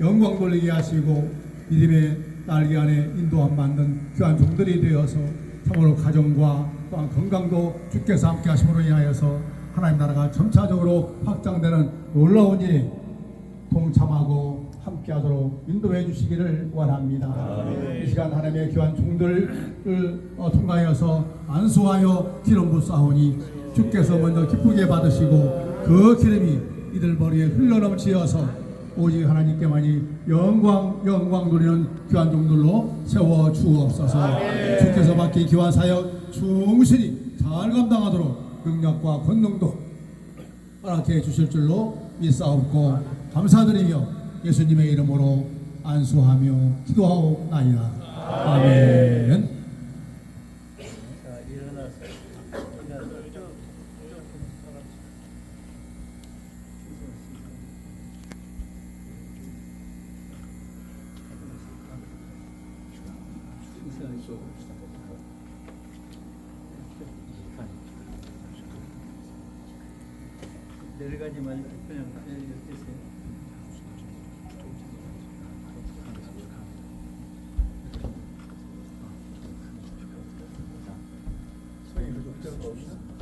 영광 돌리게 하시고 믿음의 날개 안에 인도함 받는 귀한 종들이 되어서 참으로 가정과 또한 건강도 주께서 함께 하심으로 인하여서 하나님 나라가 점차적으로 확장되는 놀라운 일에 동참하고 함께하도록 인도해 주시기를 원합니다. 이 시간 하나님의 귀한 종들을 어, 통하여서 안수하여 기름부 싸우니 주께서 먼저 기쁘게 받으시고 그 기름이 이들 머리에 흘러넘치어서 오직 하나님께만이 영광 영광 돌리는 귀한 종들로 세워 주옵소서. 주께서 맡긴 귀한 사역 충실히 잘 감당하도록 능력과 권능도 허락해 주실 줄로 믿사옵고 감사드리며 예수님의 이름으로 안수하며 기도하옵나이다. 아멘. 자, 일어나서. 일어나서. 내려가지 말고 그냥 좀 들어봅시다. 좀, 좀, 좀.